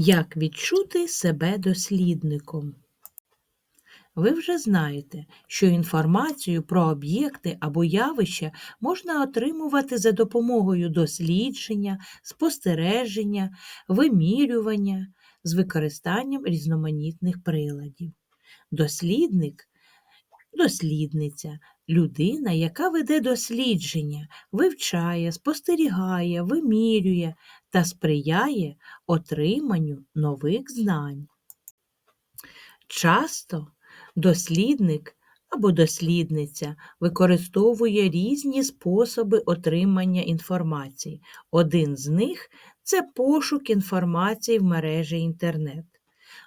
Як відчути себе дослідником? Ви вже знаєте, що інформацію про об'єкти або явища можна отримувати за допомогою дослідження, спостереження, вимірювання з використанням різноманітних приладів. Дослідник дослідниця людина, яка веде дослідження, вивчає, спостерігає, вимірює та сприяє отриманню нових знань. Часто дослідник або дослідниця використовує різні способи отримання інформації. Один з них це пошук інформації в мережі інтернет.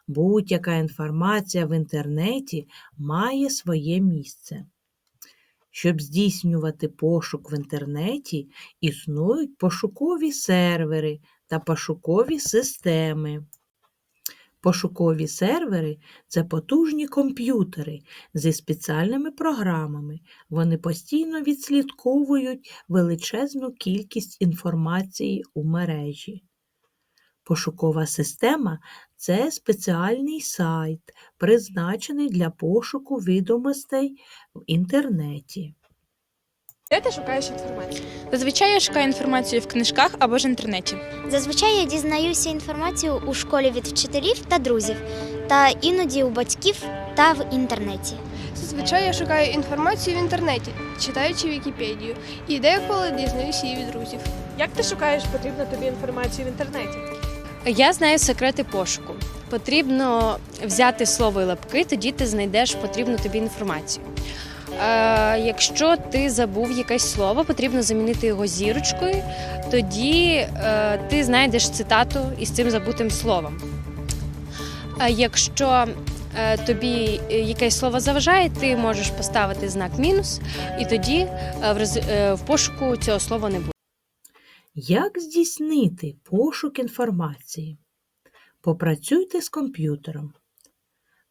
Будь-яка інформація в інтернеті має своє місце. Щоб здійснювати пошук в інтернеті, існують пошукові сервери та пошукові системи. Пошукові сервери це потужні комп'ютери зі спеціальними програмами. Вони постійно відслідковують величезну кількість інформації у мережі. Пошукова система це спеціальний сайт, призначений для пошуку відомостей в інтернеті. Де ти шукаєш інформацію? Зазвичай я шукаю інформацію в книжках або ж інтернеті. Зазвичай я дізнаюся інформацію у школі від вчителів та друзів, та іноді у батьків та в інтернеті. Зазвичай я шукаю інформацію в інтернеті, читаючи Вікіпедію, і деколи дізнаюся її від друзів. Як ти шукаєш потрібну тобі інформацію в інтернеті? Я знаю секрети пошуку. Потрібно взяти слово і лапки, тоді ти знайдеш потрібну тобі інформацію. Е, якщо ти забув якесь слово, потрібно замінити його зірочкою, тоді е, ти знайдеш цитату із цим забутим словом. А якщо е, тобі якесь слово заважає, ти можеш поставити знак мінус, і тоді е, в, рез- е, в пошуку цього слова не буде. Як здійснити пошук інформації? Попрацюйте з комп'ютером.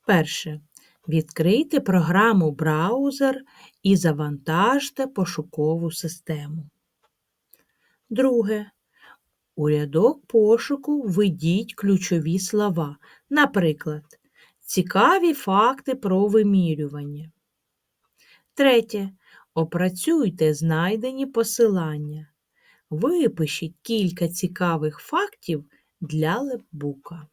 Перше. Відкрийте програму браузер і завантажте пошукову систему. Друге. У рядок пошуку введіть ключові слова. Наприклад, цікаві факти про вимірювання. Третє. Опрацюйте знайдені посилання. Випишіть кілька цікавих фактів для лепбука.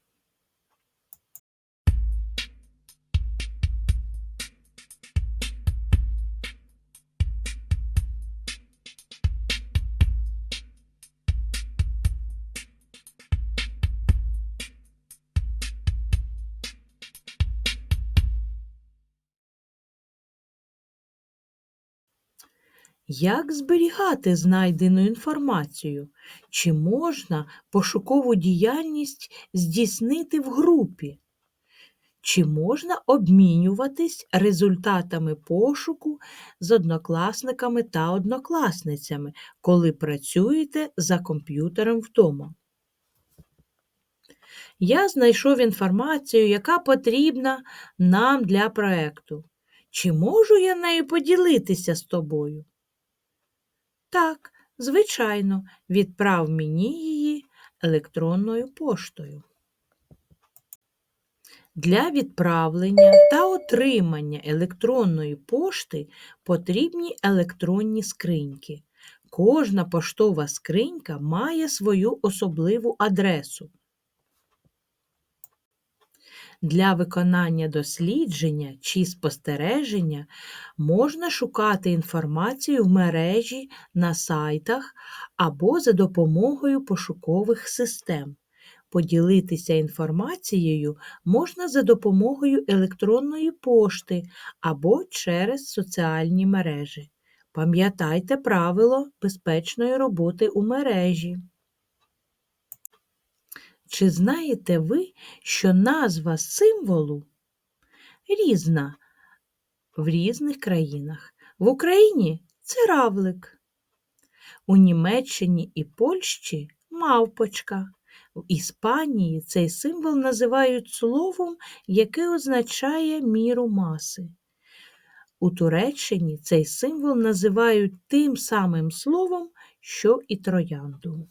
Як зберігати знайдену інформацію? Чи можна пошукову діяльність здійснити в групі? Чи можна обмінюватись результатами пошуку з однокласниками та однокласницями, коли працюєте за комп'ютером вдома? Я знайшов інформацію, яка потрібна нам для проекту. Чи можу я нею поділитися з тобою? Так, звичайно, відправ мені її електронною поштою. Для відправлення та отримання електронної пошти потрібні електронні скриньки. Кожна поштова скринька має свою особливу адресу. Для виконання дослідження чи спостереження можна шукати інформацію в мережі на сайтах або за допомогою пошукових систем. Поділитися інформацією можна за допомогою електронної пошти або через соціальні мережі. Пам'ятайте правило безпечної роботи у мережі. Чи знаєте ви, що назва символу різна в різних країнах? В Україні це равлик, у Німеччині і Польщі мавпочка. В Іспанії цей символ називають словом, яке означає міру маси. У Туреччині цей символ називають тим самим словом, що і троянду.